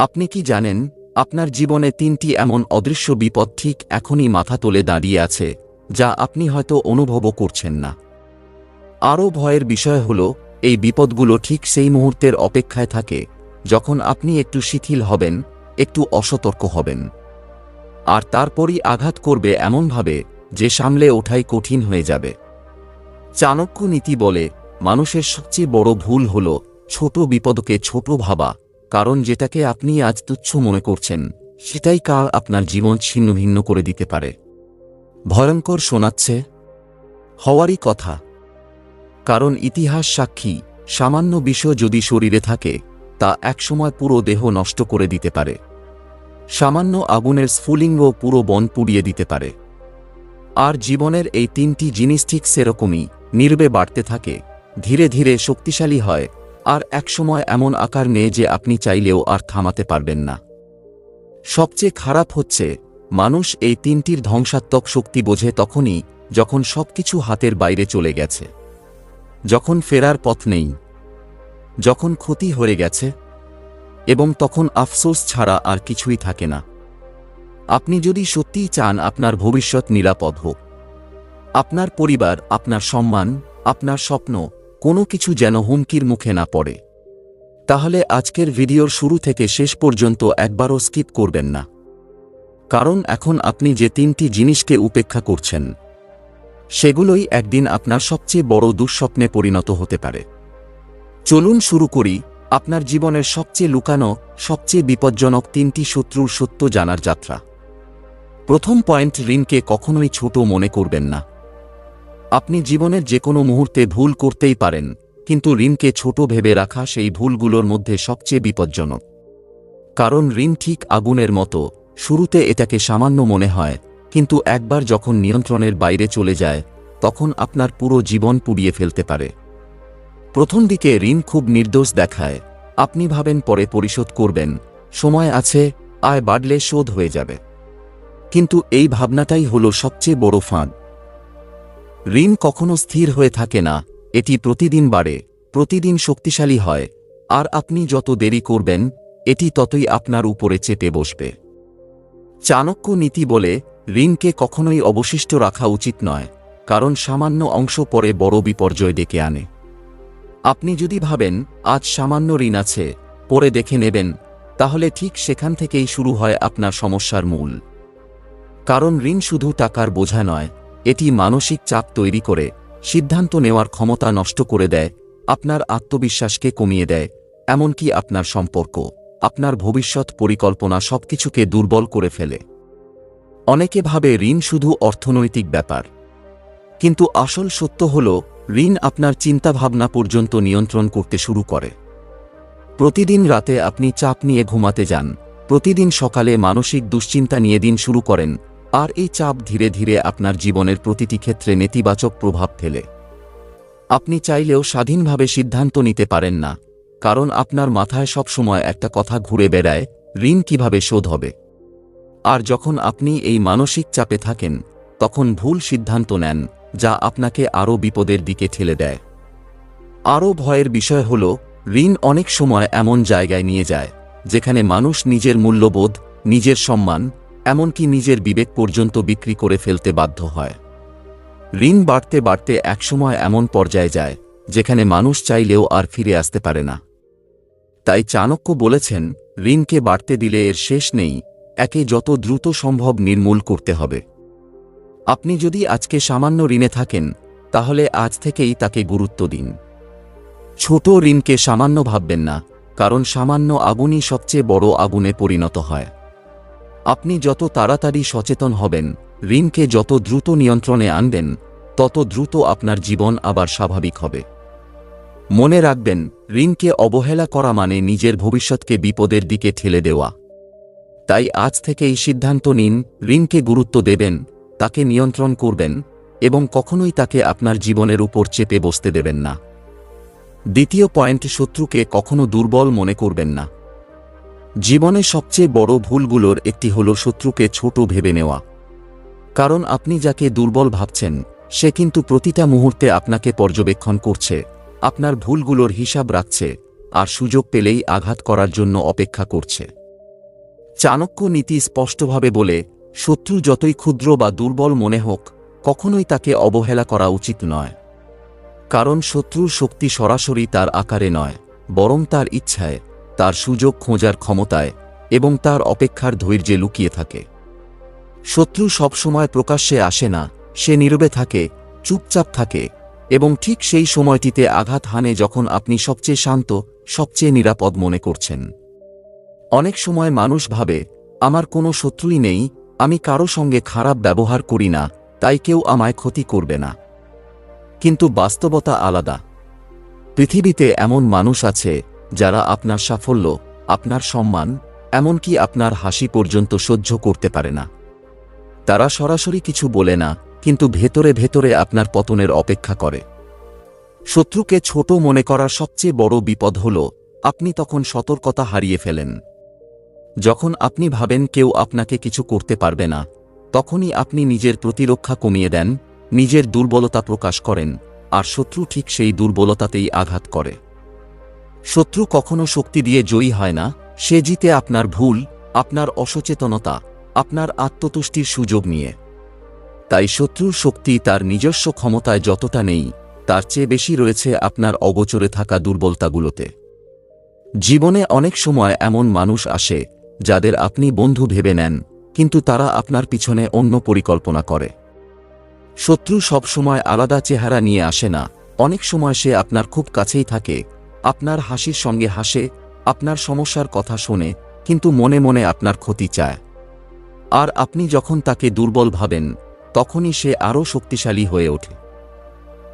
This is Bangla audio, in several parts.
আপনি কি জানেন, আপনার জীবনে তিনটি এমন অদৃশ্য বিপদ ঠিক এখনই মাথা তোলে দাঁড়িয়ে আছে, যা আপনি হয়তো অনুভবও করছেন না। আরও ভয়ের বিষয় হল, এই বিপদগুলো ঠিক সেই মুহূর্তের অপেক্ষায় থাকে, যখন আপনি একটু শিথিল হবেন, একটু অসতর্ক হবেন। আর তারপরই আঘাত করবে এমনভাবে, যে সামলে ওঠাই কঠিন হয়ে যাবে। চাণক্য নীতি বলে, মানুষের সবচেয়ে বড় ভুল হল, ছোট বিপদকে ছোট ভাবা। কারণ যেটাকে আপনি আজ তুচ্ছ মনে করছেন, সেটাই কাল আপনার জীবন ছিন্ন ভিন্ন করে দিতে পারে। ভয়ঙ্কর শোনাচ্ছে। হওয়ারই কথা। কারণ ইতিহাস সাক্ষী, সামান্য বিষয় যদি শরীরে থাকে, তা একসময় পুরো দেহ নষ্ট করে দিতে পারে। সামান্য আগুনের স্ফুলিঙ্গ পুরো বন পুড়িয়ে দিতে পারে। আর জীবনের এই তিনটি জিনিস ঠিক সেরকমই, নির্বে বাড়তে থাকে, ধীরে ধীরে শক্তিশালী হয় আর একসময় এমন আকার নেয় যে আপনি চাইলেও আর থামাতে পারবেন না। সবচেয়ে খারাপ হচ্ছে, মানুষ এই তিনটির ধ্বংসাত্মক শক্তি বোঝে তখনই যখন সবকিছু হাতের বাইরে চলে গেছে। যখন ফেরার পথ নেই। যখন ক্ষতি হয়ে গেছে। এবং তখন আফসোস ছাড়া আর কিছুই থাকে না। আপনি যদি সত্যিই চান আপনার ভবিষ্যৎ নিরাপদ হোক। আপনার পরিবার, আপনার সম্মান, আপনার স্বপ্ন কোনো কিছু যেন হুমকির মুখে না পড়ে। তাহলে আজকের ভিডিওর শুরু থেকে শেষ পর্যন্ত একবারও স্কিপ করবেন না। কারণ এখন আপনি যে তিনটি জিনিসকে উপেক্ষা করছেন, সেগুলোই একদিন আপনার সবচেয়ে বড় দুঃস্বপ্নে পরিণত হতে পারে। চলুন শুরু করি আপনার জীবনের সবচেয়ে লুকানো, সবচেয়ে বিপজ্জনক তিনটি শত্রুর সত্য জানার যাত্রা। প্রথম পয়েন্ট ঋণকে কখনোই ছোট মনে করবেন না। আপনি জীবনের যে কোনো মুহূর্তে ভুল করতেই পারেন, কিন্তু ঋণকে ছোট ভেবে রাখা সেই ভুলগুলোর মধ্যে সবচেয়ে বিপজ্জনক। কারণ ঋণ ঠিক আগুনের মতো, শুরুতে এটাকে সামান্য মনে হয়, কিন্তু একবার যখন নিয়ন্ত্রণের বাইরে চলে যায়, তখন আপনার পুরো জীবন পুড়িয়ে ফেলতে পারে। প্রথম দিকে ঋণ খুব নির্দোষ দেখায়, আপনি ভাবেন পরে পরিশোধ করবেন, সময় আছে, আয় বাড়লে শোধ হয়ে যাবে। কিন্তু এই ভাবনাটাই হল সবচেয়ে বড় ফাঁদ। ঋণ কখনো স্থির হয়ে থাকে না, এটি প্রতিদিন বাড়ে, প্রতিদিন শক্তিশালী হয়, আর আপনি যত দেরি করবেন, এটি ততই আপনার উপরে চেপে বসবে। চাণক্য নীতি বলে, ঋণকে কখনোই অবশিষ্ট রাখা উচিত নয়, কারণ সামান্য অংশ পরে বড় বিপর্যয় ডেকে আনে। আপনি যদি ভাবেন, আজ সামান্য ঋণ আছে, পরে দেখে নেবেন, তাহলে ঠিক সেখান থেকেই শুরু হয় আপনার সমস্যার মূল। কারণ ঋণ শুধু টাকার বোঝা নয় এটি মানসিক চাপ তৈরি করে, সিদ্ধান্ত নেওয়ার ক্ষমতা নষ্ট করে দেয়, আপনার আত্মবিশ্বাসকে কমিয়ে দেয়, এমনকি আপনার সম্পর্ক, আপনার ভবিষ্যৎ পরিকল্পনা সবকিছুকে দুর্বল করে ফেলে। অনেকে ভাবে ঋণ শুধু অর্থনৈতিক ব্যাপার। কিন্তু আসল সত্য হল, ঋণ আপনার চিন্তাভাবনা পর্যন্ত নিয়ন্ত্রণ করতে শুরু করে। প্রতিদিন রাতে আপনি চাপ নিয়ে ঘুমাতে যান, প্রতিদিন সকালে মানসিক দুশ্চিন্তা নিয়ে দিন শুরু করেন আর এই চাপ ধীরে ধীরে আপনার জীবনের প্রতিটি ক্ষেত্রে নেতিবাচক প্রভাব ফেলে। আপনি চাইলেও স্বাধীনভাবে সিদ্ধান্ত নিতে পারেন না, কারণ আপনার মাথায় সবসময় একটা কথা ঘুরে বেড়ায়, ঋণ কীভাবে শোধ হবে? আর যখন আপনি এই মানসিক চাপে থাকেন, তখন ভুল সিদ্ধান্ত নেন, যা আপনাকে আরও বিপদের দিকে ঠেলে দেয়। আরও ভয়ের বিষয় হল, ঋণ অনেক সময় এমন জায়গায় নিয়ে যায়, যেখানে মানুষ নিজের মূল্যবোধ, নিজের সম্মান এমনকি নিজের বিবেক পর্যন্ত বিক্রি করে ফেলতে বাধ্য হয়। ঋণ বাড়তে বাড়তে একসময় এমন পর্যায়ে যায়, যেখানে মানুষ চাইলেও আর ফিরে আসতে পারে না। তাই চাণক্য বলেছেন, ঋণকে বাড়তে দিলে এর শেষ নেই, একে যত দ্রুত সম্ভব নির্মূল করতে হবে। আপনি যদি আজকে সামান্য ঋণে থাকেন, তাহলে আজ থেকেই তাকে গুরুত্ব দিন। ছোট ঋণকে সামান্য ভাববেন না, কারণ সামান্য আগুনই সবচেয়ে বড় আগুনে পরিণত হয়। আপনি যত তাড়াতাড়ি সচেতন হবেন, ঋণকে যত দ্রুত নিয়ন্ত্রণে আনবেন, তত দ্রুত আপনার জীবন আবার স্বাভাবিক হবে। মনে রাখবেন, ঋণকে অবহেলা করা মানে নিজের ভবিষ্যৎকে বিপদের দিকে ঠেলে দেওয়া। তাই আজ থেকে এই সিদ্ধান্ত নিন, ঋণকে গুরুত্ব দেবেন, তাকে নিয়ন্ত্রণ করবেন এবং কখনোই তাকে আপনার জীবনের উপর চেপে বসতে দেবেন না। দ্বিতীয় পয়েন্ট, শত্রুকে কখনো দুর্বল মনে করবেন না। জীবনে সবচেয়ে বড় ভুলগুলোর একটি হল শত্রুকে ছোট ভেবে নেওয়া। কারণ আপনি যাকে দুর্বল ভাবছেন, সে কিন্তু প্রতিটা মুহূর্তে আপনাকে পর্যবেক্ষণ করছে, আপনার ভুলগুলোর হিসাব রাখছে, আর সুযোগ পেলেই আঘাত করার জন্য অপেক্ষা করছে। চাণক্য নীতি স্পষ্টভাবে বলে, শত্রু যতই ক্ষুদ্র বা দুর্বল মনে হোক, কখনোই তাকে অবহেলা করা উচিত নয়। কারণ শত্রুর শক্তি সরাসরি তার আকারে নয়, বরং তার ইচ্ছায়। তার সুযোগ খোঁজার ক্ষমতায় এবং তার অপেক্ষার ধৈর্যে লুকিয়ে থাকে। শত্রু সবসময় প্রকাশ্যে আসে না, সে নীরবে থাকে, চুপচাপ থাকে এবং ঠিক সেই সময়টিতে আঘাত হানে যখন আপনি সবচেয়ে শান্ত, সবচেয়ে নিরাপদ মনে করছেন। অনেক সময় মানুষ ভাবে, আমার কোনো শত্রুই নেই, আমি কারও সঙ্গে খারাপ ব্যবহার করি না, তাই কেউ আমায় ক্ষতি করবে না। কিন্তু বাস্তবতা আলাদা। পৃথিবীতে এমন মানুষ আছে যারা আপনার সাফল্য, আপনার সম্মান, এমনকি আপনার হাসি পর্যন্ত সহ্য করতে পারে না। তারা সরাসরি কিছু বলে না, কিন্তু ভেতরে ভেতরে আপনার পতনের অপেক্ষা করে। শত্রুকে ছোট মনে করার সবচেয়ে বড় বিপদ হল, আপনি তখন সতর্কতা হারিয়ে ফেলেন। যখন আপনি ভাবেন কেউ আপনাকে কিছু করতে পারবে না, তখনই আপনি নিজের প্রতিরক্ষা কমিয়ে দেন, নিজের দুর্বলতা প্রকাশ করেন, আর শত্রু ঠিক সেই দুর্বলতাতেই আঘাত করে। শত্রু কখনো শক্তি দিয়ে জয়ী হয় না, সে জিতে আপনার ভুল, আপনার অসচেতনতা, আপনার আত্মতুষ্টির সুযোগ নিয়ে। তাই শত্রুর শক্তি তার নিজস্ব ক্ষমতায় যতটা নেই, তার চেয়ে বেশি রয়েছে আপনার অগোচরে থাকা দুর্বলতাগুলোতে। জীবনে অনেক সময় এমন মানুষ আসে, যাদের আপনি বন্ধু ভেবে নেন, কিন্তু তারা আপনার পিছনে অন্য পরিকল্পনা করে। শত্রু সবসময় আলাদা চেহারা নিয়ে আসে না, অনেক সময় সে আপনার খুব কাছেই থাকে আপনার হাসির সঙ্গে হাসে, আপনার সমস্যার কথা শোনে, কিন্তু মনে মনে আপনার ক্ষতি চায়। আর আপনি যখন তাকে দুর্বল ভাবেন, তখনই সে আরও শক্তিশালী হয়ে ওঠে।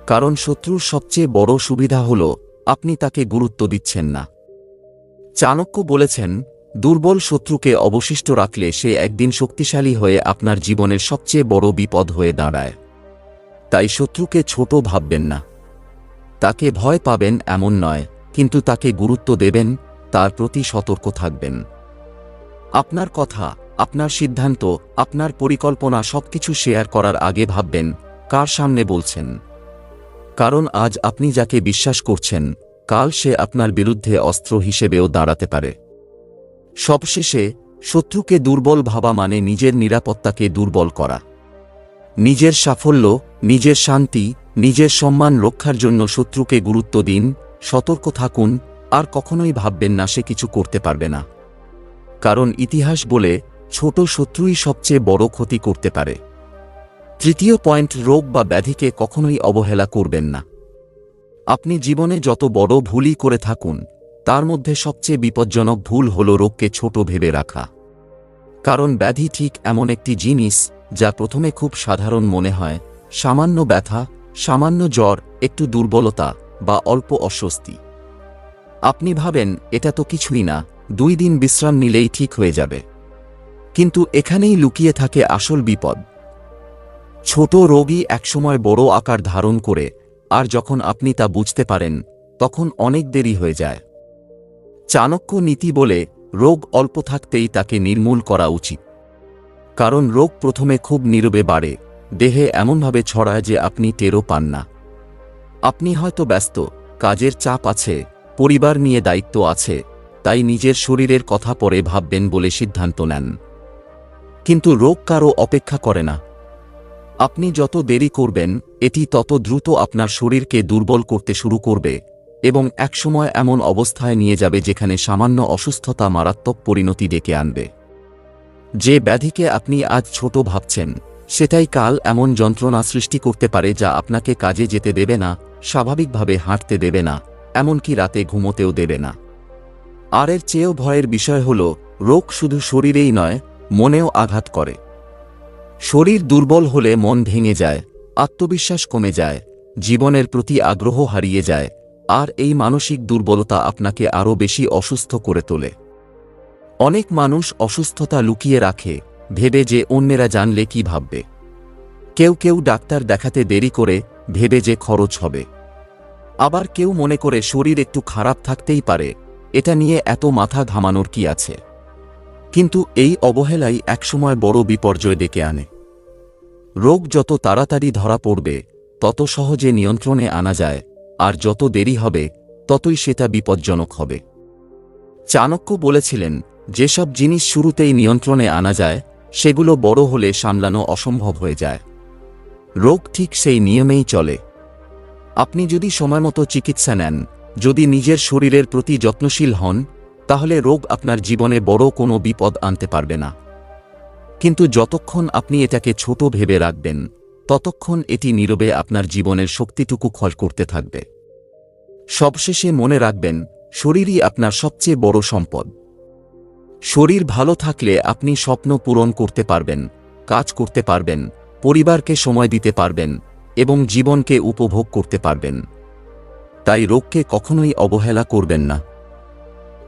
কারণ শত্রুর সবচেয়ে বড় সুবিধা হল, আপনি তাকে গুরুত্ব দিচ্ছেন না। চাণক্য বলেছেন, দুর্বল শত্রুকে অবশিষ্ট রাখলে সে একদিন শক্তিশালী হয়ে আপনার জীবনের সবচেয়ে বড় বিপদ হয়ে দাঁড়ায়। তাই শত্রুকে ছোট ভাববেন না। তাকে ভয় পাবেন এমন নয়। কিন্তু তাকে গুরুত্ব দেবেন, তার প্রতি সতর্ক থাকবেন। আপনার কথা, আপনার সিদ্ধান্ত, আপনার পরিকল্পনা সবকিছু শেয়ার করার আগে ভাববেন, কার সামনে বলছেন? কারণ আজ আপনি যাকে বিশ্বাস করছেন, কাল সে আপনার বিরুদ্ধে অস্ত্র হিসেবেও দাঁড়াতে পারে। সবশেষে, শত্রুকে দুর্বল ভাবা মানে নিজের নিরাপত্তাকে দুর্বল করা। নিজের সাফল্য, নিজের শান্তি, নিজের সম্মান রক্ষার জন্য শত্রুকে গুরুত্ব দিন সতর্ক থাকুন, আর কখনোই ভাববেন না সে কিছু করতে পারবে না। কারণ ইতিহাস বলে, ছোট শত্রুই সবচেয়ে বড় ক্ষতি করতে পারে। তৃতীয় পয়েন্ট, রোগ বা ব্যাধিকে কখনোই অবহেলা করবেন না। আপনি জীবনে যত বড় ভুলই করে থাকুন, তার মধ্যে সবচেয়ে বিপজ্জনক ভুল হল রোগকে ছোট ভেবে রাখা। কারণ ব্যাধি ঠিক এমন একটি জিনিস, যা প্রথমে খুব সাধারণ মনে হয়, সামান্য ব্যথা, সামান্য জ্বর, একটু দুর্বলতা বা অল্প অস্বস্তি। আপনি ভাবেন, এটা তো কিছুই না, দুই দিন বিশ্রাম নিলেই ঠিক হয়ে যাবে। কিন্তু এখানেই লুকিয়ে থাকে আসল বিপদ। ছোট রোগী একসময় বড় আকার ধারণ করে, আর যখন আপনি তা বুঝতে পারেন, তখন অনেক দেরি হয়ে যায়। চাণক্য নীতি বলে, রোগ অল্প থাকতেই তাকে নির্মূল করা উচিত। কারণ রোগ প্রথমে খুব নীরবে বাড়ে, দেহে এমনভাবে ছড়ায় যে আপনি টেরও পান না। আপনি হয়তো ব্যস্ত, কাজের চাপ আছে, পরিবার নিয়ে দায়িত্ব আছে, তাই নিজের শরীরের কথা পরে ভাববেন বলে সিদ্ধান্ত নেন। কিন্তু রোগ কারও অপেক্ষা করে না। আপনি যত দেরি করবেন, এটি তত দ্রুত আপনার শরীরকে দুর্বল করতে শুরু করবে এবং একসময় এমন অবস্থায় নিয়ে যাবে যেখানে সামান্য অসুস্থতা মারাত্মক পরিণতি ডেকে আনবে। যে ব্যাধিকে আপনি আজ ছোট ভাবছেন, সেটাই কাল এমন যন্ত্রণা সৃষ্টি করতে পারে যা আপনাকে কাজে যেতে দেবে না স্বাভাবিকভাবে হাঁটতে দেবে না, এমনকি রাতে ঘুমোতেও দেবে না। আর এর চেয়েও ভয়ের বিষয় হল, রোগ শুধু শরীরেই নয়, মনেও আঘাত করে। শরীর দুর্বল হলে মন ভেঙে যায়, আত্মবিশ্বাস কমে যায়, জীবনের প্রতি আগ্রহ হারিয়ে যায়, আর এই মানসিক দুর্বলতা আপনাকে আরও বেশি অসুস্থ করে তোলে। অনেক মানুষ অসুস্থতা লুকিয়ে রাখে, ভেবে যে অন্যেরা জানলে কি ভাববে। কেউ কেউ ডাক্তার দেখাতে দেরি করে ভেবে যে খরচ হবে। আবার কেউ মনে করে শরীর একটু খারাপ থাকতেই পারে, এটা নিয়ে এত মাথা ঘামানোর কি আছে? কিন্তু এই অবহেলাই একসময় বড় বিপর্যয় ডেকে আনে। রোগ যত তাড়াতাড়ি ধরা পড়বে, তত সহজে নিয়ন্ত্রণে আনা যায়, আর যত দেরি হবে, ততই সেটা বিপজ্জনক হবে। চাণক্য বলেছিলেন, যেসব জিনিস শুরুতেই নিয়ন্ত্রণে আনা যায়, সেগুলো বড় হলে সামলানো অসম্ভব হয়ে যায়। রোগ ঠিক সেই নিয়মেই চলে। আপনি যদি সময়মতো চিকিৎসা নেন, যদি নিজের শরীরের প্রতি যত্নশীল হন, তাহলে রোগ আপনার জীবনে বড় কোনো বিপদ আনতে পারবে না। কিন্তু যতক্ষণ আপনি এটাকে ছোট ভেবে রাখবেন, ততক্ষণ এটি নীরবে আপনার জীবনের শক্তিটুকু ক্ষয় করতে থাকবে। সবশেষে মনে রাখবেন, শরীরই আপনার সবচেয়ে বড় সম্পদ। শরীর ভালো থাকলে আপনি স্বপ্ন পূরণ করতে পারবেন, কাজ করতে পারবেন পরিবারকে সময় দিতে পারবেন এবং জীবনকে উপভোগ করতে পারবেন। তাই রোগকে কখনোই অবহেলা করবেন না।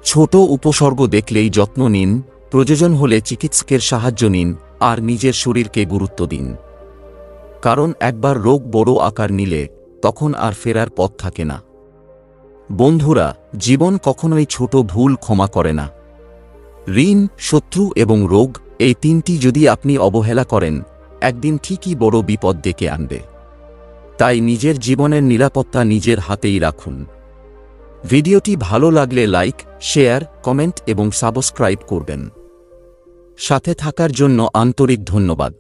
ছোট উপসর্গ দেখলেই যত্ন নিন, প্রয়োজন হলে চিকিৎসকের সাহায্য নিন আর নিজের শরীরকে গুরুত্ব দিন। কারণ একবার রোগ বড় আকার নিলে তখন আর ফেরার পথ থাকে না। বন্ধুরা, জীবন কখনোই ছোট ভুল ক্ষমা করে না। ঋণ, শত্রু এবং রোগ এই তিনটি যদি আপনি অবহেলা করেন একদিন ঠিকই বড় বিপদ ডেকে আনবে। তাই নিজের জীবনের নিরাপত্তা নিজের হাতেই রাখুন। ভিডিওটি ভালো লাগলে লাইক, শেয়ার, কমেন্ট এবং সাবস্ক্রাইব করবেন। সাথে থাকার জন্য আন্তরিক ধন্যবাদ।